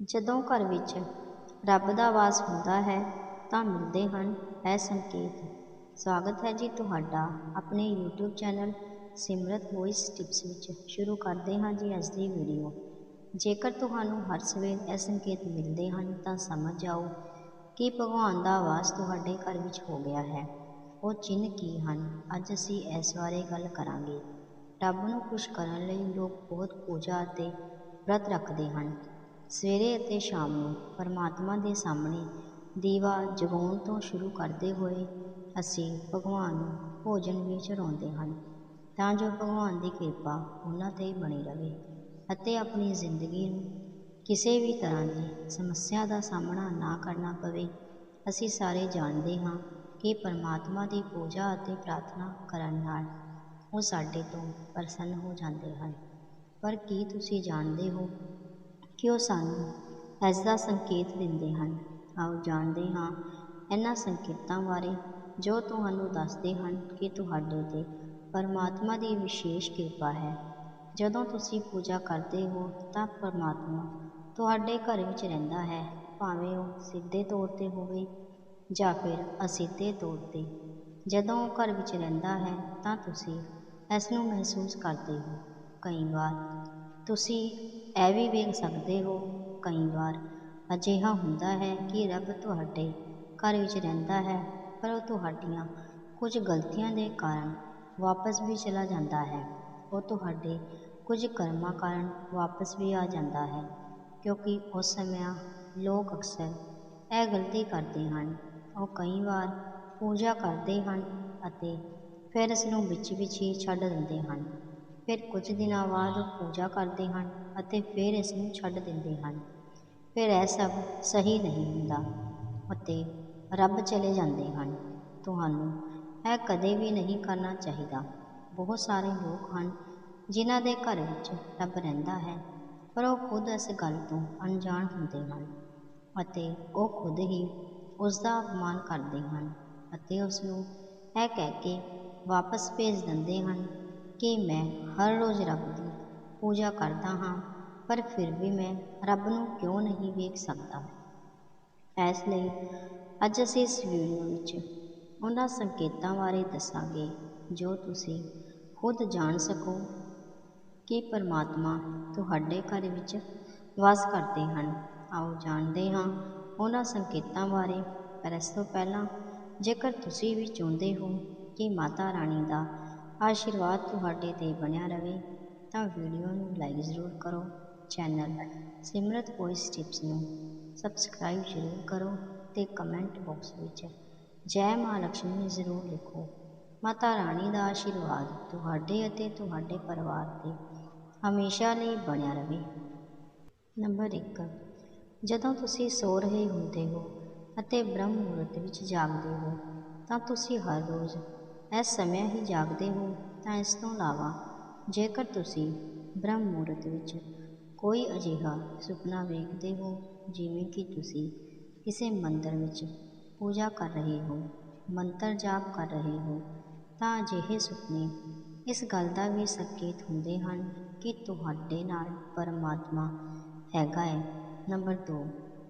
ਜਦੋਂ ਘਰ ਵਿੱਚ ਰੱਬ ਦਾ ਵਾਸ ਹੁੰਦਾ ਹੈ, ਤਾਂ ਮਿਲਦੇ ਹਨ ਇਹ ਸੰਕੇਤ। ਸਵਾਗਤ ਹੈ ਜੀ ਤੁਹਾਡਾ ਆਪਣੇ YouTube channel Simrat voice tips ਵਿੱਚ। ਸ਼ੁਰੂ ਕਰਦੇ ਹਾਂ ਜੀ ਅੱਜ ਦੀ ਵੀਡੀਓ ਜੇਕਰ ਤੁਹਾਨੂੰ ਹਰ ਸਵੇਰ ਇਹ ਸੰਕੇਤ ਮਿਲਦੇ ਹਨ, ਤਾਂ ਸਮਝ ਜਾਓ ਕਿ ਭਗਵਾਨ ਦਾ ਵਾਸ ਤੁਹਾਡੇ ਘਰ ਵਿੱਚ ਹੋ ਗਿਆ ਹੈ। ਉਹ ਚਿੰਨ੍ਹ ਕੀ ਹਨ? ਅੱਜ ਅਸੀਂ ਇਸ ਬਾਰੇ ਗੱਲ ਕਰਾਂਗੇ। ਰੱਬ ਨੂੰ ਖੁਸ਼ ਕਰਨ ਲਈ ਲੋਕ ਬਹੁਤ ਪੂਜਾ ਅਤੇ ਵਰਤ ਰੱਖਦੇ ਹਨ। ਸਵੇਰੇ ਅਤੇ ਸ਼ਾਮ ਨੂੰ ਪਰਮਾਤਮਾ ਦੇ ਸਾਹਮਣੇ ਦੀਵਾ ਜਗਾਉਣ ਤੋਂ ਸ਼ੁਰੂ ਕਰਦੇ ਹੋਏ ਅਸੀਂ ਭਗਵਾਨ ਨੂੰ ਭੋਜਨ ਵੀ ਚੜਾਉਂਦੇ ਹਨ, ਤਾਂ ਜੋ ਭਗਵਾਨ ਦੀ ਕਿਰਪਾ ਉਹਨਾਂ 'ਤੇ ਬਣੀ ਰਹੇ ਅਤੇ ਆਪਣੀ ਜ਼ਿੰਦਗੀ ਨੂੰ ਕਿਸੇ ਵੀ ਤਰ੍ਹਾਂ ਦੀ ਸਮੱਸਿਆ ਦਾ ਸਾਹਮਣਾ ਨਾ ਕਰਨਾ ਪਵੇ। ਅਸੀਂ ਸਾਰੇ ਜਾਣਦੇ ਹਾਂ ਕਿ ਪਰਮਾਤਮਾ ਦੀ ਪੂਜਾ ਅਤੇ ਪ੍ਰਾਰਥਨਾ ਕਰਨ ਨਾਲ ਉਹ ਸਾਡੇ ਤੋਂ ਪ੍ਰਸੰਨ ਹੋ ਜਾਂਦੇ ਹਨ। ਪਰ ਕੀ ਤੁਸੀਂ ਜਾਣਦੇ ਹੋ ਕਿ ਉਹ ਸਾਨੂੰ, ਇਸ ਦਾ ਸੰਕੇਤ ਦਿੰਦੇ ਹਨ। ਆਓ ਜਾਣਦੇ ਹਾਂ ਇਹਨਾਂ ਸੰਕੇਤਾਂ ਬਾਰੇ, ਜੋ ਤੁਹਾਨੂੰ ਦੱਸਦੇ ਹਨ ਕਿ ਤੁਹਾਡੇ 'ਤੇ ਪਰਮਾਤਮਾ ਦੀ ਵਿਸ਼ੇਸ਼ ਕਿਰਪਾ ਹੈ। ਜਦੋਂ ਤੁਸੀਂ ਪੂਜਾ ਕਰਦੇ ਹੋ, ਤਾਂ ਪਰਮਾਤਮਾ ਤੁਹਾਡੇ ਘਰ ਵਿੱਚ ਰਹਿੰਦਾ ਹੈ, ਭਾਵੇਂ ਉਹ ਸਿੱਧੇ ਤੌਰ 'ਤੇ ਹੋਵੇ ਜਾਂ ਫਿਰ ਅਸਿੱਧੇ ਤੌਰ 'ਤੇ। ਜਦੋਂ ਉਹ ਘਰ ਵਿੱਚ ਰਹਿੰਦਾ ਹੈ, ਤਾਂ ਤੁਸੀਂ ਇਸ ਨੂੰ ਮਹਿਸੂਸ ਕਰਦੇ ਹੋ। ਕਈ ਵਾਰ ਤੁਸੀਂ ਇਹ ਵੀ ਵੇਖ ਸਕਦੇ ਹੋ ਕਈ ਵਾਰ ਅਜਿਹਾ ਹੁੰਦਾ ਹੈ ਕਿ ਰੱਬ ਤੁਹਾਡੇ ਘਰ ਵਿੱਚ ਰਹਿੰਦਾ ਹੈ, ਪਰ ਉਹ ਤੁਹਾਡੀਆਂ ਕੁਝ ਗਲਤੀਆਂ ਦੇ ਕਾਰਨ ਵਾਪਸ ਵੀ ਚਲਾ ਜਾਂਦਾ ਹੈ। ਉਹ ਤੁਹਾਡੇ ਕੁਝ ਕਰਮਾਂ ਕਾਰਨ ਵਾਪਸ ਵੀ ਆ ਜਾਂਦਾ ਹੈ, ਕਿਉਂਕਿ ਉਸ ਸਮੇਂ ਲੋਕ ਅਕਸਰ ਇਹ ਗਲਤੀ ਕਰਦੇ ਹਨ। ਉਹ ਕਈ ਵਾਰ ਪੂਜਾ ਕਰਦੇ ਹਨ ਅਤੇ ਫਿਰ ਇਸ ਨੂੰ ਵਿੱਚ ਵਿੱਚ ਹੀ ਛੱਡ ਦਿੰਦੇ ਹਨ। ਫਿਰ ਕੁਝ ਦਿਨਾਂ ਬਾਅਦ ਉਹ ਪੂਜਾ ਕਰਦੇ ਹਨ ਅਤੇ ਫਿਰ ਇਸ ਨੂੰ ਛੱਡ ਦਿੰਦੇ ਹਨ। ਫਿਰ ਇਹ ਸਭ ਸਹੀ ਨਹੀਂ ਹੁੰਦਾ ਅਤੇ ਰੱਬ ਚਲੇ ਜਾਂਦੇ ਹਨ। ਤੁਹਾਨੂੰ ਇਹ ਕਦੇ ਵੀ ਨਹੀਂ ਕਰਨਾ ਚਾਹੀਦਾ। ਬਹੁਤ ਸਾਰੇ ਲੋਕ ਹਨ ਜਿਨ੍ਹਾਂ ਦੇ ਘਰ ਵਿੱਚ ਰੱਬ ਰਹਿੰਦਾ ਹੈ, ਪਰ ਉਹ ਖੁਦ ਇਸ ਗੱਲ ਤੋਂ ਅਣਜਾਣ ਹੁੰਦੇ ਹਨ ਅਤੇ ਉਹ ਖੁਦ ਹੀ ਉਸ ਦਾ ਅਪਮਾਨ ਕਰਦੇ ਹਨ ਅਤੇ ਉਸ ਨੂੰ ਇਹ ਕਹਿ ਕੇ ਵਾਪਸ ਭੇਜ ਦਿੰਦੇ ਹਨ ਕਿ ਮੈਂ ਹਰ ਰੋਜ਼ ਰੱਬ ਦੀ ਪੂਜਾ ਕਰਦਾ ਹਾਂ, ਪਰ ਫਿਰ ਵੀ ਮੈਂ ਰੱਬ ਨੂੰ ਕਿਉਂ ਨਹੀਂ ਵੇਖ ਸਕਦਾ? ਇਸ ਲਈ ਅੱਜ ਅਸੀਂ ਇਸ ਵੀਡੀਓ ਵਿੱਚ ਉਹਨਾਂ ਸੰਕੇਤਾਂ ਬਾਰੇ ਦੱਸਾਂਗੇ, ਜੋ ਤੁਸੀਂ ਖੁਦ ਜਾਣ ਸਕੋ ਕਿ ਪਰਮਾਤਮਾ ਤੁਹਾਡੇ ਘਰ ਵਿੱਚ ਵਾਸ ਕਰਦੇ ਹਨ। ਆਓ ਜਾਣਦੇ ਹਾਂ ਉਹਨਾਂ ਸੰਕੇਤਾਂ ਬਾਰੇ, ਪਰ ਇਸ ਤੋਂ ਪਹਿਲਾਂ ਜੇਕਰ ਤੁਸੀਂ ਵੀ ਚਾਹੁੰਦੇ ਹੋ ਕਿ ਮਾਤਾ ਰਾਣੀ ਦਾ ਆਸ਼ੀਰਵਾਦ ਤੁਹਾਡੇ 'ਤੇ ਬਣਿਆ ਰਹੇ ਤਾਂ ਵੀਡੀਓ ਨੂੰ ਲਾਈਕ ਜ਼ਰੂਰ ਕਰੋ ਚੈਨਲ ਸਿਮਰਤ ਵੌਇਸ ਟਿਪਸ ਨੂੰ ਸਬਸਕ੍ਰਾਈਬ ਜ਼ਰੂਰ ਕਰੋ ਤੇ ਕਮੈਂਟ ਬਾਕਸ ਵਿੱਚ ਜੈ ਮਾਂ ਲక్ష్ਮੀ ਜ਼ਰੂਰ ਲਿਖੋ। ਮਾਤਾ ਰਾਣੀ ਦਾ ਆਸ਼ੀਰਵਾਦ ਤੁਹਾਡੇ ਅਤੇ ਤੁਹਾਡੇ ਪਰਿਵਾਰ 'ਤੇ ਹਮੇਸ਼ਾ ਲਈ ਬਣਿਆ ਰਹੇ ਨੰਬਰ 1 ਜਦੋਂ ਤੁਸੀਂ ਸੋ ਰਹੇ ਹੁੰਦੇ ਹੋ ਅਤੇ ਬ੍ਰਹਮ ਮੁਹੂਰਤ ਵਿੱਚ ਜਾਗਦੇ ਹੋ, ਤਾਂ ਤੁਸੀਂ ਹਰ ਰੋਜ਼ ਇਸ ਸਮੇਂ ਹੀ ਜਾਗਦੇ ਹੋ ਤਾਂ ਇਸ ਤੋਂ ਇਲਾਵਾ ਜੇਕਰ ਤੁਸੀਂ ਬ੍ਰਹਮ ਮੁਹੂਰਤ ਵਿੱਚ ਕੋਈ ਅਜਿਹਾ ਸੁਪਨਾ ਵੇਖਦੇ ਹੋ, ਜਿਵੇਂ ਕਿ ਤੁਸੀਂ ਕਿਸੇ ਮੰਦਰ ਵਿੱਚ ਪੂਜਾ ਕਰ ਰਹੇ ਹੋ, ਮੰਤਰ ਜਾਪ ਕਰ ਰਹੇ ਹੋ, ਤਾਂ ਅਜਿਹੇ ਸੁਪਨੇ ਇਸ ਗੱਲ ਦਾ ਵੀ ਸੰਕੇਤ ਹੁੰਦੇ ਹਨ ਕਿ ਤੁਹਾਡੇ ਨਾਲ ਪਰਮਾਤਮਾ ਹੈਗਾ ਹੈ। ਨੰਬਰ 2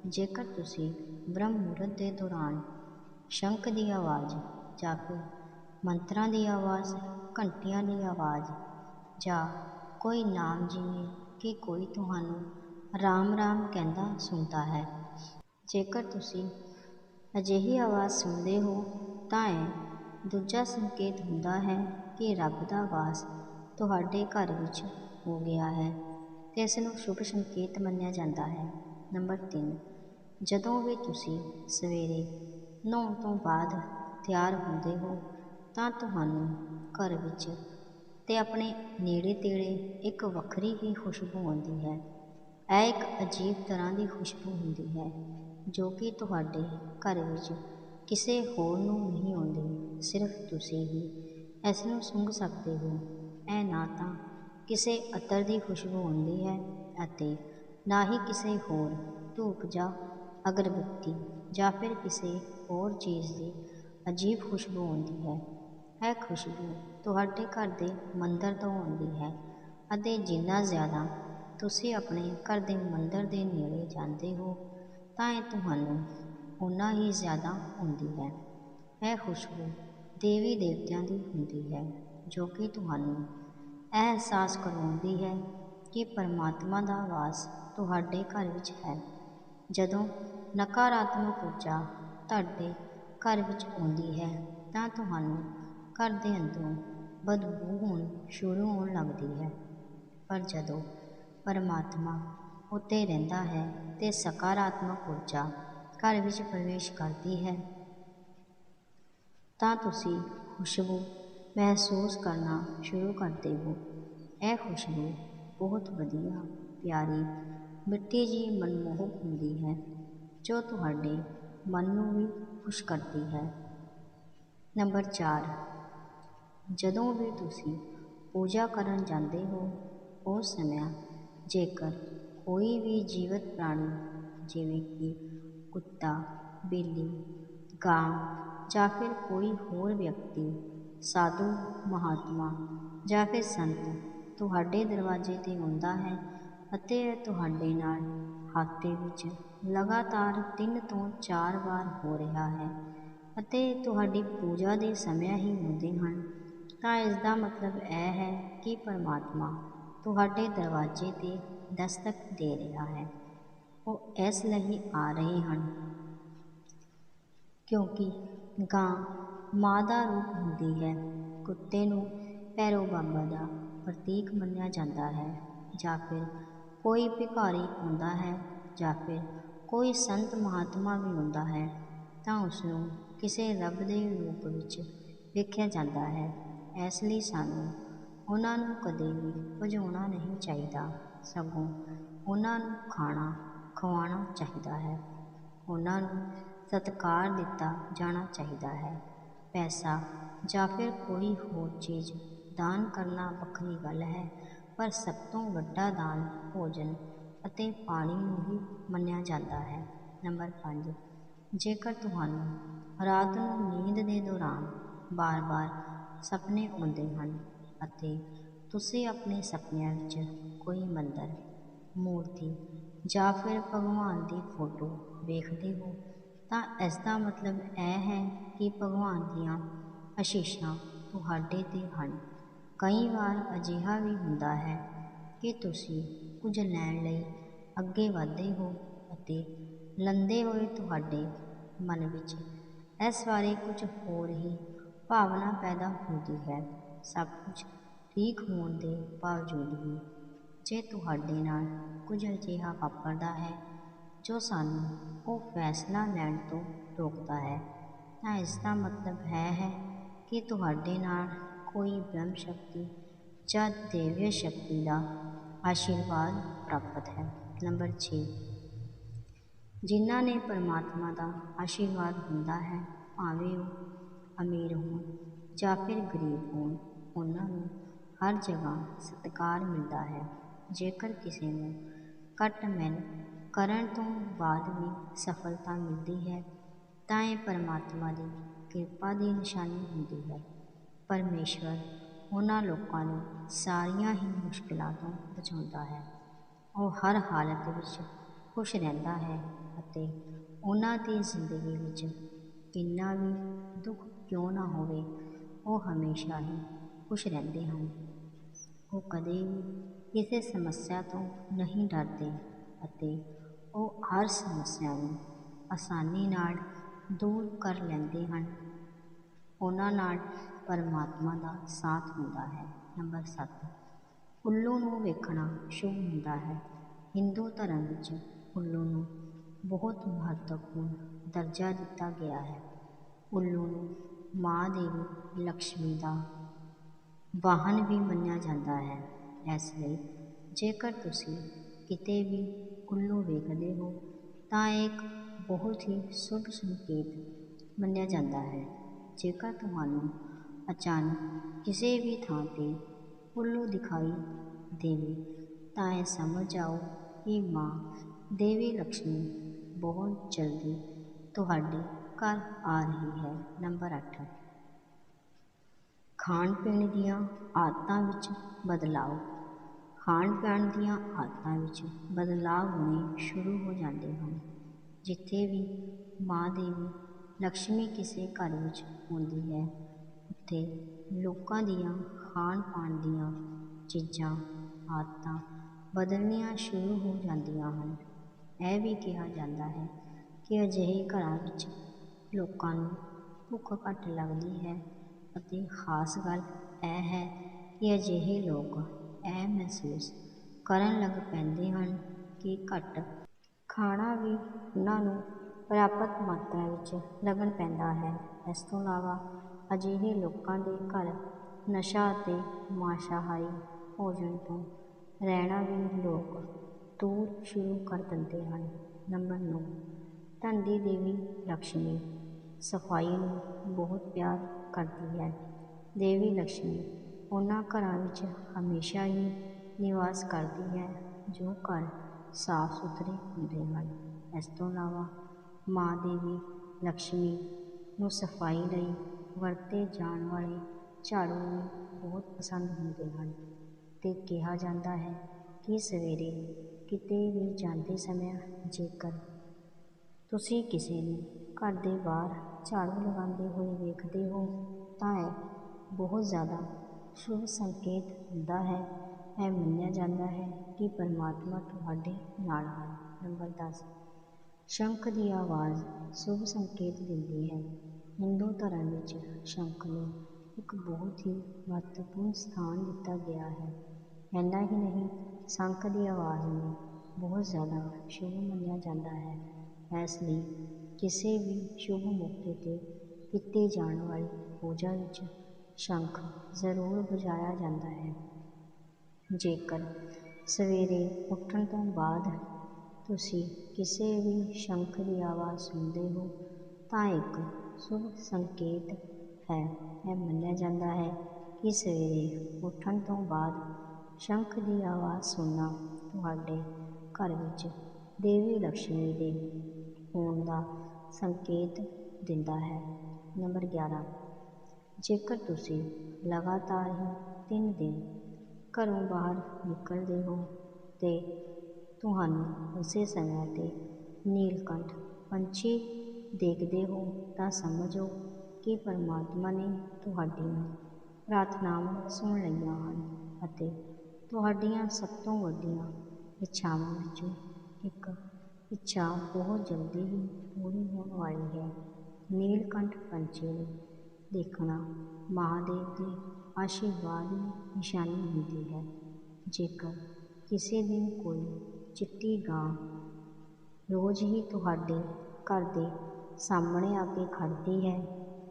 ਜੇਕਰ ਤੁਸੀਂ ਬ੍ਰਹਮ ਮੁਹੂਰਤ ਦੇ ਦੌਰਾਨ ਸ਼ੰਖ ਦੀ ਆਵਾਜ਼ ਜਾਂ ਫਿਰ ਮੰਤਰਾਂ ਦੀ ਆਵਾਜ਼, ਘੰਟੀਆਂ ਦੀ ਆਵਾਜ਼, ਜਾਂ ਕੋਈ ਨਾਮ ਜਿਵੇਂ ਕਿ ਕੋਈ ਤੁਹਾਨੂੰ ਰਾਮ ਰਾਮ ਕਹਿੰਦਾ ਸੁਣਦਾ ਹੈ। ਜੇਕਰ ਤੁਸੀਂ ਅਜਿਹੀ ਆਵਾਜ਼ ਸੁਣਦੇ ਹੋ, ਤਾਂ ਇਹ ਦੂਜਾ ਸੰਕੇਤ ਹੁੰਦਾ ਹੈ ਕਿ ਰੱਬ ਦਾ ਵਾਸ ਤੁਹਾਡੇ ਘਰ ਵਿੱਚ ਹੋ ਗਿਆ ਹੈ ਤੇ ਇਸ ਨੂੰ ਸ਼ੁਭ ਸੰਕੇਤ ਮੰਨਿਆ ਜਾਂਦਾ ਹੈ। ਨੰਬਰ 3 ਜਦੋਂ ਵੀ ਤੁਸੀਂ ਸਵੇਰੇ ਨਹਾਉਣ ਤੋਂ ਬਾਅਦ ਤਿਆਰ ਹੁੰਦੇ ਹੋ ਤਾਂ ਤੁਹਾਨੂੰ ਘਰ ਵਿੱਚ ਅਤੇ ਆਪਣੇ ਨੇੜੇ ਤੇੜੇ ਇੱਕ ਵੱਖਰੀ ਹੀ ਖੁਸ਼ਬੂ ਆਉਂਦੀ ਹੈ। ਇਹ ਇੱਕ ਅਜੀਬ ਤਰ੍ਹਾਂ ਦੀ ਖੁਸ਼ਬੂ ਹੁੰਦੀ ਹੈ, ਜੋ ਕਿ ਤੁਹਾਡੇ ਘਰ ਵਿੱਚ ਕਿਸੇ ਹੋਰ ਨੂੰ ਨਹੀਂ ਆਉਂਦੀ, ਸਿਰਫ ਤੁਸੀਂ ਹੀ ਇਸ ਨੂੰ ਸੁੰਘ ਸਕਦੇ ਹੋ। ਇਹ ਨਾ ਤਾਂ ਕਿਸੇ ਅਤਰ ਦੀ ਖੁਸ਼ਬੂ ਆਉਂਦੀ ਹੈ ਅਤੇ ਨਾ ਹੀ ਕਿਸੇ ਹੋਰ ਧੂਪ ਜਾਂ ਅਗਰਬੱਤੀ ਜਾਂ ਫਿਰ ਕਿਸੇ ਹੋਰ ਚੀਜ਼ ਦੀ ਅਜੀਬ ਖੁਸ਼ਬੂ ਆਉਂਦੀ ਹੈ। ਇਹ ਖੁਸ਼ਬੂ ਤੁਹਾਡੇ ਘਰ ਦੇ ਮੰਦਰ ਤੋਂ ਆਉਂਦੀ ਹੈ ਅਤੇ ਜਿੰਨਾ ਜ਼ਿਆਦਾ ਤੁਸੀਂ ਆਪਣੇ ਘਰ ਦੇ ਮੰਦਰ ਦੇ ਨੇੜੇ ਜਾਂਦੇ ਹੋ, ਤਾਂ ਇਹ ਤੁਹਾਨੂੰ ਉਨਾ ਹੀ ਜ਼ਿਆਦਾ ਹੁੰਦੀ ਹੈ। ਇਹ ਖੁਸ਼ਬੂ ਦੇਵੀ ਦੇਵਤਿਆਂ ਦੀ ਹੁੰਦੀ ਹੈ, ਜੋ ਕਿ ਤੁਹਾਨੂੰ ਇਹ ਅਹਿਸਾਸ ਕਰਵਾਉਂਦੀ ਹੈ ਕਿ ਪਰਮਾਤਮਾ ਦਾ ਵਾਸ ਤੁਹਾਡੇ ਘਰ ਵਿੱਚ ਹੈ। ਜਦੋਂ ਨਕਾਰਾਤਮਕ ਊਰਜਾ ਤੁਹਾਡੇ ਘਰ ਵਿੱਚ ਆਉਂਦੀ ਹੈ, ਤਾਂ ਤੁਹਾਨੂੰ ਘਰ ਦੇ ਅੰਦਰੋਂ ਬਦਬੂ ਹੋਣੀ ਸ਼ੁਰੂ ਹੋਣ ਲੱਗਦੀ ਹੈ। ਪਰ ਜਦੋਂ ਪਰਮਾਤਮਾ ਉੱਤੇ ਰਹਿੰਦਾ ਹੈ ਤੇ ਸਕਾਰਾਤਮਕ ਊਰਜਾ ਘਰ ਵਿੱਚ ਪ੍ਰਵੇਸ਼ ਕਰਦੀ ਹੈ, ਤਾਂ ਤੁਸੀਂ ਖੁਸ਼ਬੂ ਮਹਿਸੂਸ ਕਰਨਾ ਸ਼ੁਰੂ ਕਰਦੇ ਹੋ ਇਹ ਖੁਸ਼ਬੂ ਬਹੁਤ ਵਧੀਆ, ਪਿਆਰੀ, ਮਿੱਠੀ ਜਿਹੀ ਮਨਮੋਹਕ ਹੁੰਦੀ ਹੈ, ਜੋ ਤੁਹਾਡੇ ਮਨ ਨੂੰ ਵੀ ਖੁਸ਼ ਕਰਦੀ ਹੈ। ਨੰਬਰ 4 ਜਦੋਂ ਵੀ ਤੁਸੀਂ ਪੂਜਾ ਕਰਨ ਜਾਂਦੇ ਹੋ ਉਸ ਸਮੇਂ ਜੇਕਰ ਕੋਈ ਵੀ ਜੀਵਤ ਪ੍ਰਾਣੀ ਜਿਵੇਂ ਕਿ ਕੁੱਤਾ, ਬਿੱਲੀ, ਗਾਂ ਜਾਂ ਫਿਰ ਕੋਈ ਹੋਰ ਵਿਅਕਤੀ, ਸਾਧੂ, ਮਹਾਤਮਾ ਜਾਂ ਫਿਰ ਸੰਤ ਤੁਹਾਡੇ ਦਰਵਾਜ਼ੇ 'ਤੇ ਹੁੰਦਾ ਹੈ ਅਤੇ ਤੁਹਾਡੇ ਨਾਲ ਹਫ਼ਤੇ ਵਿੱਚ ਲਗਾਤਾਰ ਤਿੰਨ ਤੋਂ ਚਾਰ ਵਾਰ ਹੋ ਰਿਹਾ ਹੈ ਅਤੇ ਤੁਹਾਡੀ ਪੂਜਾ ਦੇ ਸਮੇਂ ਹੀ ਹੁੰਦੇ ਹਨ ਤਾਂ ਇਸ ਦਾ ਮਤਲਬ ਇਹ ਹੈ ਕਿ ਪਰਮਾਤਮਾ ਤੁਹਾਡੇ ਦਰਵਾਜ਼ੇ 'ਤੇ ਦਸਤਕ ਦੇ ਰਿਹਾ ਹੈ। ਉਹ ਇਸ ਲਈ ਆ ਰਹੇ ਹਨ ਕਿਉਂਕਿ ਗਾਂ ਮਾਂ ਦਾ ਰੂਪ ਹੁੰਦੀ ਹੈ। ਕੁੱਤੇ ਨੂੰ ਪੈਰੋ ਬਾਬਾ ਦਾ ਪ੍ਰਤੀਕ ਮੰਨਿਆ ਜਾਂਦਾ ਹੈ ਜਾਂ ਫਿਰ ਕੋਈ ਭਿਖਾਰੀ ਆਉਂਦਾ ਹੈ ਜਾਂ ਫਿਰ ਕੋਈ ਸੰਤ ਮਹਾਤਮਾ ਵੀ ਆਉਂਦਾ ਹੈ ਤਾਂ ਉਸ ਨੂੰ ਕਿਸੇ ਰੱਬ ਦੇ ਰੂਪ ਵਿੱਚ ਵੇਖਿਆ ਜਾਂਦਾ ਹੈ। ਇਸ ਲਈ ਸਾਨੂੰ ਉਹਨਾਂ ਨੂੰ ਕਦੇ ਵੀ ਭਜਾਉਣਾ ਨਹੀਂ ਚਾਹੀਦਾ। ਸਗੋਂ ਉਹਨਾਂ ਨੂੰ ਖਾਣਾ ਖਵਾਉਣਾ ਚਾਹੀਦਾ ਹੈ। ਉਹਨਾਂ ਨੂੰ ਸਤਿਕਾਰ ਦਿੱਤਾ ਜਾਣਾ ਚਾਹੀਦਾ ਹੈ। ਪੈਸਾ ਜਾਂ ਫਿਰ ਕੋਈ ਹੋਰ ਚੀਜ਼ ਦਾਨ ਕਰਨਾ ਵੱਖਰੀ ਗੱਲ ਹੈ, ਪਰ ਸਭ ਤੋਂ ਵੱਡਾ ਦਾਨ ਭੋਜਨ ਅਤੇ ਪਾਣੀ ਨੂੰ ਹੀ ਮੰਨਿਆ ਜਾਂਦਾ ਹੈ। ਨੰਬਰ 5 ਜੇਕਰ ਤੁਹਾਨੂੰ ਰਾਤ ਨੂੰ ਨੀਂਦ ਦੇ ਦੌਰਾਨ ਬਾਰ-ਬਾਰ ਸੁਪਨੇ ਆਉਂਦੇ ਹਨ ਅਤੇ ਤੁਸੀਂ ਆਪਣੇ ਸੁਪਨਿਆਂ ਵਿੱਚ ਕੋਈ ਮੰਦਰ, ਮੂਰਤੀ ਜਾਂ ਫਿਰ ਭਗਵਾਨ ਦੀ ਫੋਟੋ ਵੇਖਦੇ ਹੋ, ਤਾਂ ਇਸ ਦਾ ਮਤਲਬ ਇਹ ਹੈ ਕਿ ਭਗਵਾਨ ਦੀਆਂ ਅਸ਼ੀਸ਼ਾਂ ਤੁਹਾਡੇ 'ਤੇ ਹਨ। ਕਈ ਵਾਰ ਅਜਿਹਾ ਵੀ ਹੁੰਦਾ ਹੈ ਕਿ ਤੁਸੀਂ ਕੁਝ ਲੈਣ ਲਈ ਅੱਗੇ ਵਧਦੇ ਹੋ ਅਤੇ ਲੰਦੇ ਹੋਏ ਤੁਹਾਡੇ ਮਨ ਵਿੱਚ ਇਸ ਬਾਰੇ ਕੁਝ ਹੋਰ ਹੀ ਭਾਵਨਾ ਪੈਦਾ ਹੁੰਦੀ ਹੈ। ਸਭ ਕੁਝ ਠੀਕ ਹੋਣ ਦੇ ਬਾਵਜੂਦ ਵੀ ਜੇ ਤੁਹਾਡੇ ਨਾਲ ਕੁਝ ਅਜਿਹਾ ਵਾਪਰਦਾ ਹੈ, ਜੋ ਸਾਨੂੰ ਉਹ ਫੈਸਲਾ ਲੈਣ ਤੋਂ ਰੋਕਦਾ ਹੈ, ਤਾਂ ਇਸ ਦਾ ਮਤਲਬ ਹੈ ਹੈ ਕਿ ਤੁਹਾਡੇ ਨਾਲ ਕੋਈ ਬ੍ਰਹਮ ਸ਼ਕਤੀ ਜਾਂ ਦੇਵੀ ਸ਼ਕਤੀ ਦਾ ਆਸ਼ੀਰਵਾਦ ਪ੍ਰਾਪਤ ਹੈ। ਨੰਬਰ 6 ਜਿਨ੍ਹਾਂ ਨੇ ਪਰਮਾਤਮਾ ਦਾ ਆਸ਼ੀਰਵਾਦ ਹੁੰਦਾ ਹੈ, ਭਾਵੇਂ ਉਹ ਅਮੀਰ ਹੋਣ ਜਾਂ ਫਿਰ ਗਰੀਬ ਹੋਣ, ਉਹਨਾਂ ਨੂੰ ਹਰ ਜਗ੍ਹਾ ਸਤਿਕਾਰ ਮਿਲਦਾ ਹੈ। ਜੇਕਰ ਕਿਸੇ ਨੂੰ ਘੱਟ ਮਿਹਨਤ ਕਰਨ ਤੋਂ ਬਾਅਦ ਵੀ ਸਫਲਤਾ ਮਿਲਦੀ ਹੈ, ਤਾਂ ਇਹ ਪਰਮਾਤਮਾ ਦੀ ਕਿਰਪਾ ਦੀ ਨਿਸ਼ਾਨੀ ਹੁੰਦੀ ਹੈ। ਪਰਮੇਸ਼ਵਰ ਉਹਨਾਂ ਲੋਕਾਂ ਨੂੰ ਸਾਰੀਆਂ ਹੀ ਮੁਸ਼ਕਿਲਾਂ ਤੋਂ ਬਚਾਉਂਦਾ ਹੈ। ਉਹ ਹਰ ਹਾਲਤ ਵਿੱਚ ਖੁਸ਼ ਰਹਿੰਦਾ ਹੈ ਅਤੇ ਉਹਨਾਂ ਦੀ ਜ਼ਿੰਦਗੀ ਵਿੱਚ ਕਿੰਨਾ ਵੀ ਦੁੱਖ ਕਿਉਂ ਨਾ ਹੋਵੇ, ਉਹ ਹਮੇਸ਼ਾ ਹੀ ਖੁਸ਼ ਰਹਿੰਦੇ ਹਨ। ਉਹ ਕਦੇ ਵੀ ਕਿਸੇ ਸਮੱਸਿਆ ਤੋਂ ਨਹੀਂ ਡਰਦੇ ਅਤੇ ਉਹ ਹਰ ਸਮੱਸਿਆ ਨੂੰ ਆਸਾਨੀ ਨਾਲ ਦੂਰ ਕਰ ਲੈਂਦੇ ਹਨ। ਉਹਨਾਂ ਨਾਲ ਪਰਮਾਤਮਾ ਦਾ ਸਾਥ ਹੁੰਦਾ ਹੈ। ਨੰਬਰ 7 ਉੱਲੂ ਨੂੰ ਵੇਖਣਾ ਸ਼ੁਭ ਹੁੰਦਾ ਹੈ। ਹਿੰਦੂ ਧਰਮ ਵਿੱਚ ਉੱਲੂ ਨੂੰ ਬਹੁਤ ਮਹੱਤਵਪੂਰਨ ਦਰਜਾ ਦਿੱਤਾ ਗਿਆ ਹੈ। ਉੱਲੂ ਨੂੰ ਮਾਂ ਦੇਵੀ ਲਕਸ਼ਮੀ ਦਾ ਵਾਹਨ ਵੀ ਮੰਨਿਆ ਜਾਂਦਾ ਹੈ। ਇਸ ਲਈ ਜੇਕਰ ਤੁਸੀਂ ਕਿਤੇ ਵੀ ਉੱਲੂ ਵੇਖਦੇ ਹੋ, ਤਾਂ ਇੱਕ ਬਹੁਤ ਹੀ ਸ਼ੁਭ ਸੰਕੇਤ ਮੰਨਿਆ ਜਾਂਦਾ ਹੈ। ਜੇਕਰ ਤੁਹਾਨੂੰ ਅਚਾਨਕ ਕਿਸੇ ਵੀ ਥਾਂ 'ਤੇ ਉੱਲੂ ਦਿਖਾਈ ਦੇਵੇ, ਤਾਂ ਇਹ ਸਮਝ ਜਾਓ ਕਿ ਮਾਂ ਦੇਵੀ ਲਕਸ਼ਮੀ ਬਹੁਤ ਜਲਦੀ ਤੁਹਾਡੇ ਘਰ ਆ ਰਹੀ ਹੈ ਨੰਬਰ 8 ਖਾਣ ਪੀਣ ਦੀਆਂ ਆਦਤਾਂ ਵਿੱਚ ਬਦਲਾਓ ਖਾਣ ਪੀਣ ਦੀਆਂ ਆਦਤਾਂ ਵਿੱਚ ਬਦਲਾਅ ਹੋਣੇ ਸ਼ੁਰੂ ਹੋ ਜਾਂਦੇ ਹਨ ਜਿੱਥੇ ਵੀ ਮਾਂ ਦੇਵੀ ਲਕਸ਼ਮੀ ਕਿਸੇ ਘਰ ਵਿੱਚ ਆਉਂਦੀ ਹੈ ਉੱਥੇ ਲੋਕਾਂ ਦੀਆਂ ਖਾਣ ਪਾਣ ਦੀਆਂ ਚੀਜ਼ਾਂ ਆਦਤਾਂ ਬਦਲਣੀਆਂ ਸ਼ੁਰੂ ਹੋ ਜਾਂਦੀਆਂ ਹਨ ਇਹ ਵੀ ਕਿਹਾ ਜਾਂਦਾ ਹੈ ਕਿ ਅਜਿਹੇ ਘਰਾਂ ਵਿੱਚ ਲੋਕਾਂ ਨੂੰ ਭੁੱਖ ਘੱਟ ਲੱਗਦੀ ਹੈ ਅਤੇ ਖਾਸ ਗੱਲ ਇਹ ਹੈ ਕਿ ਅਜਿਹੇ ਲੋਕ ਇਹ ਮਹਿਸੂਸ ਕਰਨ ਲੱਗ ਪੈਂਦੇ ਹਨ ਕਿ ਘੱਟ ਖਾਣਾ ਵੀ ਉਹਨਾਂ ਨੂੰ ਪ੍ਰਾਪਤ ਮਾਤਰਾ ਵਿੱਚ ਲੱਗਣ ਪੈਂਦਾ ਹੈ। ਇਸ ਤੋਂ ਇਲਾਵਾ ਅਜਿਹੇ ਲੋਕਾਂ ਦੇ ਘਰ ਨਸ਼ਾ ਅਤੇ ਮਾਸਾਹਾਰੀ ਭੋਜਨ ਤੋਂ ਰਹਿਣਾ ਵੀ ਲੋਕ ਦੂਰ ਸ਼ੁਰੂ ਕਰ ਦਿੰਦੇ ਹਨ। ਨੰਬਰ ਨੌਂ, ਧਨ ਦੀ ਦੇਵੀ ਲਕਸ਼ਮੀ। ਸਫ਼ਾਈ ਨੂੰ ਬਹੁਤ ਪਿਆਰ ਕਰਦੀ ਹੈ। ਦੇਵੀ ਲਕਸ਼ਮੀ ਉਹਨਾਂ ਘਰਾਂ ਵਿੱਚ ਹਮੇਸ਼ਾ ਹੀ ਨਿਵਾਸ ਕਰਦੀ ਹੈ, ਜੋ ਘਰ ਸਾਫ਼ ਸੁਥਰੇ ਹੁੰਦੇ ਹਨ। ਇਸ ਤੋਂ ਇਲਾਵਾ ਮਾਂ ਦੇਵੀ ਲਕਸ਼ਮੀ ਨੂੰ ਸਫ਼ਾਈ ਲਈ ਵਰਤੇ ਜਾਣ ਵਾਲੇ ਝਾੜੂ ਵੀ ਬਹੁਤ ਪਸੰਦ ਹੁੰਦੇ ਹਨ ਤੇ ਕਿਹਾ ਜਾਂਦਾ ਹੈ ਕਿ ਸਵੇਰੇ ਕਿਤੇ ਵੀ ਜਾਂਦੇ ਸਮੇਂ ਜੇਕਰ ਤੁਸੀਂ ਕਿਸੇ ਨੂੰ ਘਰ ਦੇ ਬਾਹਰ ਝਾੜੂ ਲਗਾਉਂਦੇ ਹੋਏ ਵੇਖਦੇ ਹੋ ਤਾਂ ਇਹ ਬਹੁਤ ਜ਼ਿਆਦਾ ਸ਼ੁਭ ਸੰਕੇਤ ਹੁੰਦਾ ਹੈ। ਇਹ ਮੰਨਿਆ ਜਾਂਦਾ ਹੈ ਕਿ ਪਰਮਾਤਮਾ ਤੁਹਾਡੇ ਨਾਲ ਹੈ ਨੰਬਰ 10 ਸ਼ੰਖ ਦੀ ਆਵਾਜ਼ ਸ਼ੁਭ ਸੰਕੇਤ ਦਿੰਦੀ ਹੈ। ਹਿੰਦੂ ਧਰਮ ਵਿੱਚ ਸ਼ੰਖ ਨੂੰ ਇੱਕ ਬਹੁਤ ਹੀ ਮਹੱਤਵਪੂਰਨ ਸਥਾਨ ਦਿੱਤਾ ਗਿਆ ਹੈ। ਇੰਨਾ ਹੀ ਨਹੀਂ, ਸ਼ੰਖ ਦੀ ਆਵਾਜ਼ ਨੂੰ ਬਹੁਤ ਜ਼ਿਆਦਾ ਸ਼ੁਭ ਮੰਨਿਆ ਜਾਂਦਾ ਹੈ। ਇਸ ਲਈ ਕਿਸੇ ਵੀ ਸ਼ੁਭ ਮੌਕੇ 'ਤੇ ਕੀਤੀ ਜਾਣ ਵਾਲੀ ਪੂਜਾ ਵਿੱਚ ਸ਼ੰਖ ਜ਼ਰੂਰ ਵਜਾਇਆ ਜਾਂਦਾ ਹੈ। ਜੇਕਰ ਸਵੇਰੇ ਉੱਠਣ ਤੋਂ ਬਾਅਦ ਤੁਸੀਂ ਕਿਸੇ ਵੀ ਸ਼ੰਖ ਦੀ ਆਵਾਜ਼ ਸੁਣਦੇ ਹੋ, ਤਾਂ ਇੱਕ ਸ਼ੁਭ ਸੰਕੇਤ ਹੈ। ਇਹ ਮੰਨਿਆ ਜਾਂਦਾ ਹੈ ਕਿ ਸਵੇਰੇ ਉੱਠਣ ਤੋਂ ਬਾਅਦ ਸ਼ੰਖ ਦੀ ਆਵਾਜ਼ ਸੁਣਨਾ ਤੁਹਾਡੇ ਘਰ ਵਿੱਚ ਦੇਵੀ ਲਕਸ਼ਮੀ ਦੇ ਹੋਣ ਦਾ ਸੰਕੇਤ ਦਿੰਦਾ ਹੈ। ਨੰਬਰ 11 ਜੇਕਰ ਤੁਸੀਂ ਲਗਾਤਾਰ ਹੀ ਤਿੰਨ ਦਿਨ ਘਰੋਂ ਬਾਹਰ ਨਿਕਲਦੇ ਹੋ ਤੇ ਤੁਹਾਨੂੰ ਉਸੇ ਸਮੇਂ 'ਤੇ ਨੀਲਕੰਠ ਪੰਛੀ ਦੇਖਦੇ ਹੋ ਤਾਂ ਸਮਝੋ ਕਿ ਪਰਮਾਤਮਾ ਨੇ ਤੁਹਾਡੀਆਂ ਪ੍ਰਾਰਥਨਾਵਾਂ ਸੁਣ ਲਈਆਂ ਹਨ ਅਤੇ ਤੁਹਾਡੀਆਂ ਸਭ ਤੋਂ ਵੱਡੀਆਂ ਇੱਛਾਵਾਂ ਵਿੱਚੋਂ ਇੱਕ ਇੱਛਾ ਬਹੁਤ ਜਲਦੀ ਹੀ ਪੂਰੀ ਹੋਣ ਵਾਲੀ ਹੈ। ਨੀਲਕੰਠ ਪੰਛੀ ਨੂੰ ਦੇਖਣਾ ਮਹਾਂਦੇਵ ਦੇ ਆਸ਼ੀਰਵਾਦ ਦੀ ਨਿਸ਼ਾਨੀ ਹੁੰਦੀ ਹੈ। ਜੇਕਰ ਕਿਸੇ ਦਿਨ ਕੋਈ ਚਿੱਟੀ ਗਾਂ ਰੋਜ਼ ਹੀ ਤੁਹਾਡੇ ਘਰ ਦੇ ਸਾਹਮਣੇ ਆ ਕੇ ਖੜ੍ਹਦੀ ਹੈ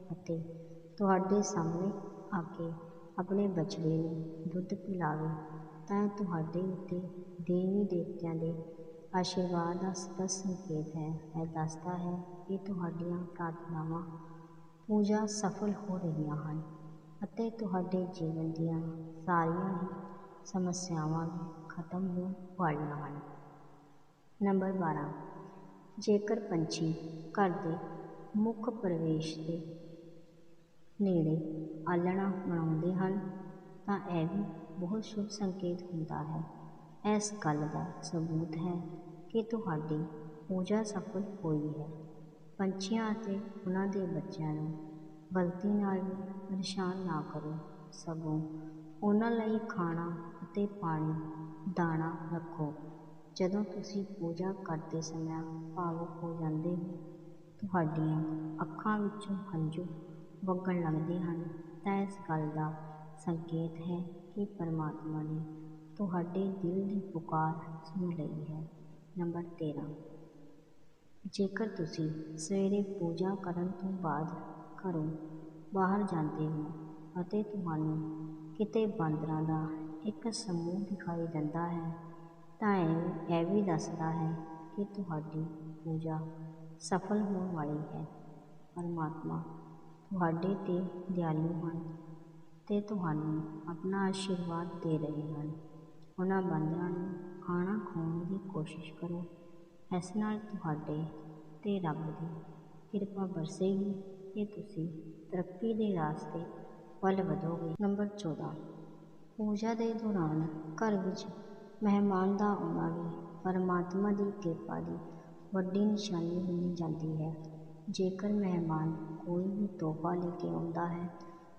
ਅਤੇ ਤੁਹਾਡੇ ਸਾਹਮਣੇ ਆ ਕੇ ਆਪਣੇ ਬਛੜੇ ਨੂੰ ਦੁੱਧ ਪਿਲਾਵੇ, ਤਾਂ ਤੁਹਾਡੇ ਉੱਤੇ ਦੇਵੀ ਦੇਵਤਿਆਂ ਦੇ ਆਸ਼ੀਰਵਾਦ ਦਾ ਸਪਸ਼ਟ ਸੰਕੇਤ ਹੈ, ਇਹ ਦੱਸਦਾ ਹੈ ਕਿ ਤੁਹਾਡੀਆਂ ਪ੍ਰਾਰਥਨਾਵਾਂ ਪੂਜਾ ਸਫਲ ਹੋ ਰਹੀਆਂ ਹਨ ਅਤੇ ਤੁਹਾਡੇ ਜੀਵਨ ਦੀਆਂ ਸਾਰੀਆਂ ਹੀ ਸਮੱਸਿਆਵਾਂ ਵੀ ਖਤਮ ਹੋਣ ਵਾਲੀਆਂ ਹਨ। ਨੰਬਰ 12 ਜੇਕਰ ਪੰਛੀ ਘਰ ਦੇ ਮੁੱਖ ਪ੍ਰਵੇਸ਼ ਦੇ ਨੇੜੇ ਆਲ੍ਹਣਾ ਬਣਾਉਂਦੇ ਹਨ, ਤਾਂ ਇਹ ਵੀ ਬਹੁਤ ਸ਼ੁਭ ਸੰਕੇਤ ਹੁੰਦਾ ਹੈ। ਇਸ ਗੱਲ ਦਾ ਸਬੂਤ ਹੈ ਕਿ ਤੁਹਾਡੀ ਪੂਜਾ ਸਫਲ ਹੋਈ ਹੈ। ਪੰਛੀਆਂ ਅਤੇ ਉਹਨਾਂ ਦੇ ਬੱਚਿਆਂ ਨੂੰ ਗਲਤੀ ਨਾਲ ਵੀ ਪਰੇਸ਼ਾਨ ਨਾ ਕਰੋ। ਸਗੋਂ ਉਹਨਾਂ ਲਈ ਖਾਣਾ ਅਤੇ ਪਾਣੀ, ਦਾਣਾ ਰੱਖੋ। ਜਦੋਂ ਤੁਸੀਂ ਪੂਜਾ ਕਰਦੇ ਸਮੇਂ ਭਾਵੁਕ ਹੋ ਜਾਂਦੇ ਹੋ, ਤੁਹਾਡੀਆਂ ਅੱਖਾਂ ਵਿੱਚੋਂ ਹੰਝੂ ਵਗਣ ਲੱਗਦੇ ਹਨ, ਤਾਂ ਇਸ ਗੱਲ ਦਾ ਸੰਕੇਤ ਹੈ ਕਿ ਪਰਮਾਤਮਾ ਨੇ ਤੁਹਾਡੇ ਦਿਲ ਦੀ ਪੁਕਾਰ ਸੁਣ ਲਈ ਹੈ। ਨੰਬਰ 13 ਜੇਕਰ ਤੁਸੀਂ ਸਵੇਰੇ ਪੂਜਾ ਕਰਨ ਤੋਂ ਬਾਅਦ ਘਰੋਂ ਬਾਹਰ ਜਾਂਦੇ ਹੋ ਅਤੇ ਤੁਹਾਨੂੰ ਕਿਤੇ ਬਾਂਦਰਾਂ ਦਾ ਇੱਕ ਸਮੂਹ ਦਿਖਾਈ ਦਿੰਦਾ ਹੈ, ਤਾਂ ਇਹ ਇਹ ਵੀ ਦੱਸਦਾ ਹੈ ਕਿ ਤੁਹਾਡੀ ਪੂਜਾ ਸਫਲ ਹੋਣ ਵਾਲੀ ਹੈ। ਪਰਮਾਤਮਾ ਤੁਹਾਡੇ 'ਤੇ ਦਿਆਲੂ ਹਨ ਅਤੇ ਤੁਹਾਨੂੰ ਆਪਣਾ ਆਸ਼ੀਰਵਾਦ ਦੇ ਰਹੇ ਹਨ। ਉਹਨਾਂ ਬਾਂਦਰਾਂ ਨੂੰ ਖਾਣਾ ਖਾਉਣ ਦੀ ਕੋਸ਼ਿਸ਼ ਕਰੋ। ਇਸ ਨਾਲ ਤੁਹਾਡੇ 'ਤੇ ਰੱਬ ਦੀ ਕਿਰਪਾ ਬਰਸੇਗੀ। ਅਤੇ ਤੁਸੀਂ ਤਰੱਕੀ ਦੇ ਰਾਸਤੇ ਵੱਲ ਵਧੋਗੇ। ਨੰਬਰ 14 ਪੂਜਾ ਦੇ ਦੌਰਾਨ ਘਰ ਵਿੱਚ ਮਹਿਮਾਨ ਦਾ ਆਉਣਾ ਵੀ ਪਰਮਾਤਮਾ ਦੀ ਕਿਰਪਾ ਦੀ ਵੱਡੀ ਨਿਸ਼ਾਨੀ ਮੰਨੀ ਜਾਂਦੀ ਹੈ। ਜੇਕਰ ਮਹਿਮਾਨ ਕੋਈ ਵੀ ਤੋਹਫਾ ਲੈ ਕੇ ਆਉਂਦਾ ਹੈ,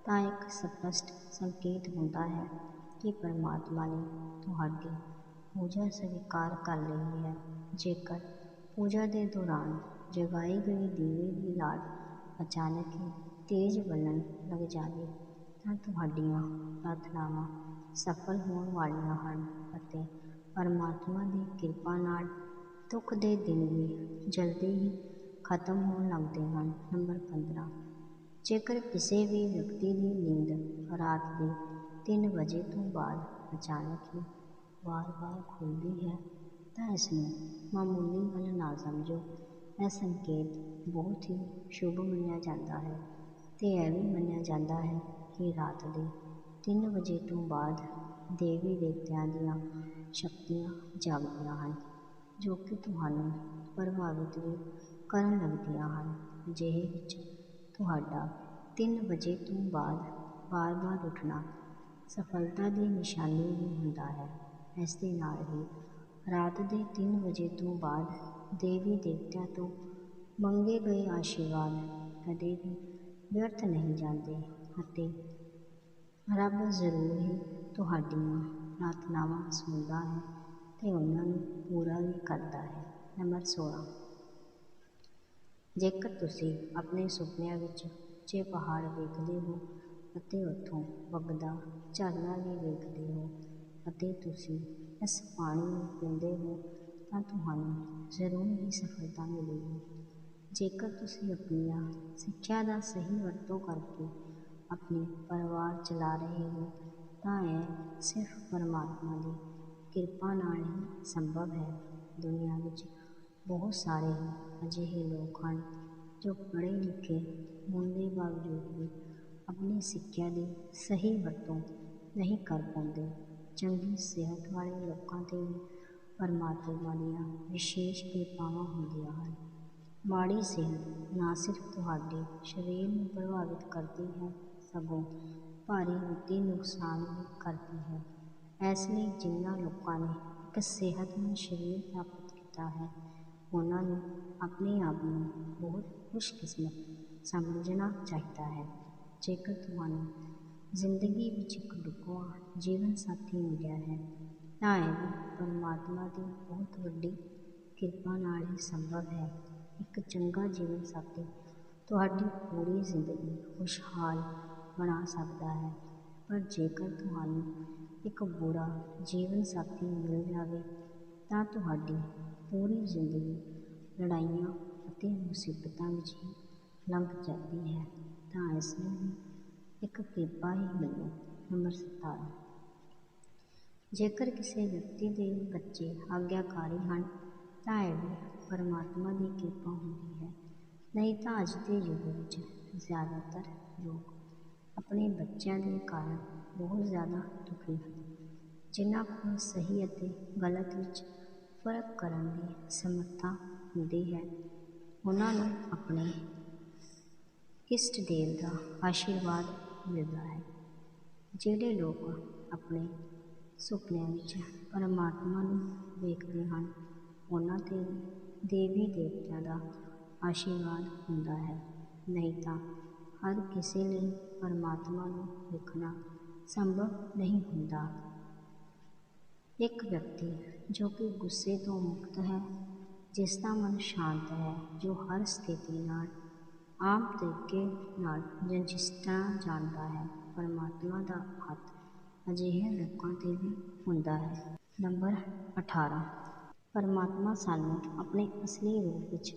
ਤਾਂ ਇੱਕ ਸਪਸ਼ਟ ਸੰਕੇਤ ਹੁੰਦਾ ਹੈ ਕਿ ਪਰਮਾਤਮਾ ਨੇ ਤੁਹਾਡੀ ਪੂਜਾ ਸਵੀਕਾਰ ਕਰ ਲਈ ਹੈ। ਜੇਕਰ ਪੂਜਾ ਦੇ ਦੌਰਾਨ ਜਗਾਈ ਗਈ ਦੀਵੇ ਦੀ ਲਾਟ ਅਚਾਨਕ ਹੀ ਤੇਜ਼ ਬਲਣ ਲੱਗ ਜਾਵੇ, ਤਾਂ ਤੁਹਾਡੀਆਂ ਪ੍ਰਾਰਥਨਾਵਾਂ ਸਫਲ ਹੋਣ ਵਾਲੀਆਂ ਹਨ ਅਤੇ ਪਰਮਾਤਮਾ ਦੀ ਕਿਰਪਾ ਨਾਲ ਦੁੱਖ ਦੇ ਦਿਨ ਵੀ ਜਲਦੀ ਹੀ ਖਤਮ ਹੋਣ ਲੱਗਦੇ ਹਨ। ਨੰਬਰ 15 ਜੇਕਰ ਕਿਸੇ ਵੀ ਵਿਅਕਤੀ ਦੀ ਨੀਂਦ ਰਾਤ ਦੇ 3 ਵਜੇ ਤੋਂ ਬਾਅਦ ਅਚਾਨਕ ਹੀ ਵਾਰ-ਵਾਰ ਖੁੱਲਦੀ ਹੈ ਤਾਂ ਇਸ ਨੂੰ ਮਾਮੂਲੀ ਗੱਲ ਨਾ ਸਮਝੋ ਇਹ ਸੰਕੇਤ ਬਹੁਤ ਹੀ ਸ਼ੁਭ ਮੰਨਿਆ ਜਾਂਦਾ ਹੈ ਤੇ ਇਹ ਵੀ ਮੰਨਿਆ ਜਾਂਦਾ ਹੈ ਕਿ ਰਾਤ ਦੇ 3 ਵਜੇ ਤੋਂ ਬਾਅਦ ਦੇਵੀ ਦੇਵਤਿਆਂ ਦੀਆਂ ਸ਼ਕਤੀਆਂ ਜਾਗਦੀਆਂ ਹਨ ਜੋ ਕਿ ਤੁਹਾਨੂੰ ਪ੍ਰਭਾਵਿਤ ਵੀ ਕਰਨ ਲੱਗਦੀਆਂ ਹਨ ਅਜਿਹੇ ਵਿੱਚ ਤੁਹਾਡਾ 3 ਵਜੇ ਤੋਂ ਬਾਅਦ ਵਾਰ-ਵਾਰ ਉੱਠਣਾ ਸਫਲਤਾ ਦੀ ਨਿਸ਼ਾਨੀ ਵੀ ਹੁੰਦਾ ਹੈ ਇਸ ਦੇ ਨਾਲ ਹੀ ਰਾਤ ਦੇ 3 ਵਜੇ ਤੋਂ ਬਾਅਦ ਦੇਵੀ ਦੇਵਤਿਆਂ ਤੋਂ ਮੰਗੇ ਗਏ ਆਸ਼ੀਰਵਾਦ। ਕਦੇ ਵੀ ਵਿਅਰਥ ਨਹੀਂ ਜਾਂਦੇ ਅਤੇ ਰੱਬ ਜ਼ਰੂਰ ਹੀ ਤੁਹਾਡੀਆਂ ਪ੍ਰਾਰਥਨਾਵਾਂ ਸੁਣਦਾ ਹੈ ਤੇ ਉਹਨਾਂ ਨੂੰ ਪੂਰਾ ਵੀ ਕਰਦਾ ਹੈ। ਨੰਬਰ 16 ਜੇਕਰ ਤੁਸੀਂ ਆਪਣੇ ਸੁਪਨਿਆਂ ਵਿੱਚ ਉੱਚੇ ਪਹਾੜ ਵੇਖਦੇ ਹੋ ਅਤੇ ਉੱਥੋਂ ਵਗਦਾ ਝਰਨਾ ਵੀ ਵੇਖਦੇ ਹੋ ਅਤੇ ਤੁਸੀਂ ਇਸ ਪਾਣੀ ਨੂੰ ਪੀਂਦੇ ਹੋ ਤਾਂ ਤੁਹਾਨੂੰ ਜ਼ਰੂਰ ਹੀ ਸਫਲਤਾ ਮਿਲੇਗੀ। ਜੇਕਰ ਤੁਸੀਂ ਆਪਣੀਆਂ ਸਿੱਖਿਆ ਦਾ ਸਹੀ ਵਰਤੋਂ ਕਰਕੇ ਆਪਣੇ ਪਰਿਵਾਰ ਚਲਾ ਰਹੇ ਹੋ, ਤਾਂ ਇਹ ਸਿਰਫ ਪਰਮਾਤਮਾ ਦੀ ਕਿਰਪਾ ਨਾਲ ਹੀ ਸੰਭਵ ਹੈ। ਦੁਨੀਆ ਵਿੱਚ ਬਹੁਤ ਸਾਰੇ ਅਜਿਹੇ ਲੋਕ ਹਨ ਜੋ ਪੜ੍ਹੇ ਲਿਖੇ ਹੋਣ ਦੇ ਬਾਵਜੂਦ ਵੀ ਆਪਣੀ ਸਿੱਖਿਆ ਦੀ ਸਹੀ ਵਰਤੋਂ ਨਹੀਂ ਕਰ ਪਾਉਂਦੇ। ਚੰਗੀ ਸਿਹਤ ਵਾਲੇ ਲੋਕਾਂ 'ਤੇ ਵੀ ਪਰਮਾਤਮਾ ਦੀਆਂ ਵਿਸ਼ੇਸ਼ ਕਿਰਪਾਵਾਂ ਹੁੰਦੀਆਂ ਹਨ। ਮਾੜੀ ਸਿਹਤ ਨਾ ਸਿਰਫ ਤੁਹਾਡੇ ਸਰੀਰ ਨੂੰ ਪ੍ਰਭਾਵਿਤ ਕਰਦੀ ਹੈ, ਸਗੋਂ ਭਾਰੀ ਵਿੱਤੀ ਨੁਕਸਾਨ ਵੀ ਕਰਦੀ ਹੈ। ਇਸ ਲਈ ਜਿਨ੍ਹਾਂ ਲੋਕਾਂ ਨੇ ਇੱਕ ਸਿਹਤਮੰਦ ਸਰੀਰ ਪ੍ਰਾਪਤ ਕੀਤਾ ਹੈ, ਉਹਨਾਂ ਨੂੰ ਆਪਣੇ ਆਪ ਨੂੰ ਬਹੁਤ ਖੁਸ਼ਕਿਸਮਤ ਸਮਝਣਾ ਚਾਹੀਦਾ ਹੈ। ਜੇਕਰ ਤੁਹਾਨੂੰ ਜ਼ਿੰਦਗੀ ਵਿੱਚ ਇੱਕ ਢੁਕਵਾਂ ਜੀਵਨ ਸਾਥੀ ਮਿਲਿਆ ਹੈ। ਤਾਂ ਇਹ ਵੀ ਪਰਮਾਤਮਾ ਦੀ ਬਹੁਤ ਵੱਡੀ ਕਿਰਪਾ ਨਾਲ ਹੀ ਸੰਭਵ ਹੈ। ਇੱਕ ਚੰਗਾ ਜੀਵਨ ਸਾਥੀ ਤੁਹਾਡੀ ਪੂਰੀ ਜ਼ਿੰਦਗੀ ਖੁਸ਼ਹਾਲ ਬਣਾ ਸਕਦਾ ਹੈ। ਪਰ ਜੇਕਰ ਤੁਹਾਨੂੰ ਇੱਕ ਬੁਰਾ ਜੀਵਨ ਸਾਥੀ ਮਿਲ ਜਾਵੇ, ਤਾਂ ਤੁਹਾਡੀ ਪੂਰੀ ਜ਼ਿੰਦਗੀ ਲੜਾਈਆਂ ਅਤੇ ਮੁਸੀਬਤਾਂ ਵਿੱਚ ਹੀ ਲੰਘ ਜਾਂਦੀ ਹੈ। ਤਾਂ ਇਸ ਨੂੰ ਇੱਕ ਕਿਰਪਾ ਹੀ ਮੰਨੋ ਨੰਬਰ 17 ਜੇਕਰ ਕਿਸੇ ਵਿਅਕਤੀ ਦੇ ਬੱਚੇ ਆਗਿਆਕਾਰੀ ਹਨ, ਤਾਂ ਇਹ ਵੀ ਪਰਮਾਤਮਾ ਦੀ ਕਿਰਪਾ ਹੁੰਦੀ ਹੈ। ਨਹੀਂ ਤਾਂ ਅੱਜ ਦੇ ਯੁੱਗ ਵਿੱਚ ਜ਼ਿਆਦਾਤਰ ਲੋਕ ਆਪਣੇ ਬੱਚਿਆਂ ਦੇ ਕਾਰਨ ਬਹੁਤ ਜ਼ਿਆਦਾ ਦੁਖੀ ਹਨ, ਜਿਨ੍ਹਾਂ ਕੋਲ ਸਹੀ ਅਤੇ ਗਲਤ ਵਿੱਚ ਫ਼ਰਕ ਕਰਨ ਦੀ ਸਮਰੱਥਾ ਹੁੰਦੀ ਹੈ। ਉਹਨਾਂ ਨੂੰ ਆਪਣੇ ਇਸ਼ਟ ਦੇਵ ਦਾ ਆਸ਼ੀਰਵਾਦ ਮਿਲਦਾ ਹੈ ਜਿਹੜੇ ਲੋਕ ਆਪਣੇ ਸੁਪਨਿਆਂ ਵਿੱਚ ਪਰਮਾਤਮਾ ਨੂੰ ਵੇਖਦੇ ਹਨ ਉਹਨਾਂ 'ਤੇ ਦੇਵੀ ਦੇਵਤਿਆਂ ਦਾ ਆਸ਼ੀਰਵਾਦ ਹੁੰਦਾ ਹੈ ਨਹੀਂ ਤਾਂ ਹਰ ਕਿਸੇ ਲਈ ਪਰਮਾਤਮਾ ਨੂੰ ਵੇਖਣਾ ਸੰਭਵ ਨਹੀਂ ਹੁੰਦਾ ਇੱਕ ਵਿਅਕਤੀ ਜੋ ਕਿ ਗੁੱਸੇ ਤੋਂ ਮੁਕਤ ਹੈ ਜਿਸ ਦਾ ਮਨ ਸ਼ਾਂਤ ਹੈ ਜੋ ਹਰ ਸਥਿਤੀ ਨਾਲ ਆਮ ਤਰੀਕੇ ਨਾਲ ਨਜਿੱਠਣਾ ਜਾਣਦਾ ਹੈ। ਪਰਮਾਤਮਾ ਦਾ ਹੱਥ ਅਜਿਹੇ ਲੋਕਾਂ 'ਤੇ ਵੀ ਹੁੰਦਾ ਹੈ। ਨੰਬਰ 18 ਪਰਮਾਤਮਾ ਸਾਨੂੰ ਆਪਣੇ ਅਸਲੀ ਰੂਪ ਵਿੱਚ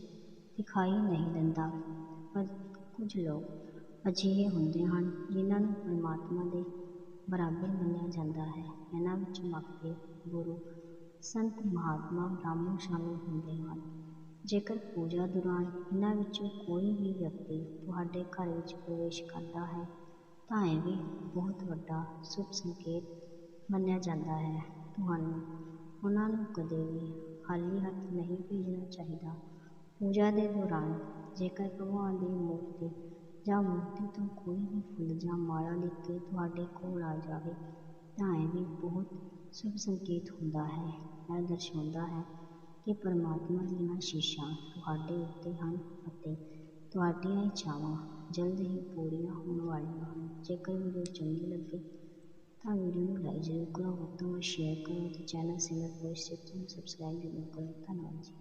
ਦਿਖਾਈ ਨਹੀਂ ਦਿੰਦਾ, ਪਰ ਕੁਝ ਲੋਕ ਅਜਿਹੇ ਹੁੰਦੇ ਹਨ ਜਿਨ੍ਹਾਂ ਨੂੰ ਪਰਮਾਤਮਾ ਦੇ ਬਰਾਬਰ ਮੰਨਿਆ ਜਾਂਦਾ ਹੈ। ਇਹਨਾਂ ਵਿੱਚ ਮਾਪੇ ਗੁਰੂ, ਸੰਤ ਮਹਾਤਮਾ, ਬ੍ਰਾਹਮਣ ਸ਼ਾਮਿਲ ਹੁੰਦੇ ਹਨ। ਜੇਕਰ ਪੂਜਾ ਦੌਰਾਨ ਇਹਨਾਂ ਵਿੱਚੋਂ ਕੋਈ ਵੀ ਵਿਅਕਤੀ ਤੁਹਾਡੇ ਘਰ ਵਿੱਚ ਪ੍ਰਵੇਸ਼ ਕਰਦਾ ਹੈ, ਤਾਂ ਇਹ ਵੀ ਬਹੁਤ ਵੱਡਾ ਸ਼ੁਭ ਸੰਕੇਤ ਮੰਨਿਆ ਜਾਂਦਾ ਹੈ। ਤੁਹਾਨੂੰ ਉਹਨਾਂ ਨੂੰ ਕਦੇ ਵੀ ਖਾਲੀ ਹੱਥ ਨਹੀਂ ਭੇਜਣਾ ਚਾਹੀਦਾ। ਪੂਜਾ ਦੇ ਦੌਰਾਨ ਜੇਕਰ ਭਗਵਾਨ ਦੀ ਮੂਰਤੀ ਜਾਂ ਮੂਰਤੀ ਤੋਂ ਕੋਈ ਵੀ ਫੁੱਲ ਜਾਂ ਮਾਲਾ ਲੈ ਕੇ ਤੁਹਾਡੇ ਕੋਲ ਆ ਜਾਵੇ, ਤਾਂ ਇਹ ਵੀ ਬਹੁਤ ਸ਼ੁਭ ਸੰਕੇਤ ਹੁੰਦਾ ਹੈ। ਇਹ ਦਰਸਾਉਂਦਾ ਹੈ ਕਿ ਪਰਮਾਤਮਾ ਦੀਆਂ ਆਸ਼ੀਸ਼ਾਂ ਤੁਹਾਡੇ ਉੱਤੇ ਹਨ ਅਤੇ ਤੁਹਾਡੀਆਂ ਇੱਛਾਵਾਂ ਜਲਦ ਹੀ ਪੂਰੀਆਂ ਹੋਣ ਵਾਲੀਆਂ ਹਨ। ਜੇਕਰ ਵੀਡੀਓ ਚੰਗੀ ਲੱਗੇ ਤਾਂ ਵੀਡੀਓ ਨੂੰ ਲਾਈਕ ਜ਼ਰੂਰ ਕਰੋ। ਵੱਧ ਤੋਂ ਵੱਧ ਸ਼ੇਅਰ ਕਰੋ ਅਤੇ ਚੈਨਲ ਸਿਮਰਤ ਵੌਇਸ ਟਿਪਸ ਨੂੰ ਸਬਸਕ੍ਰਾਈਬ ਜ਼ਰੂਰ ਕਰੋ। ਧੰਨਵਾਦ ਜੀ।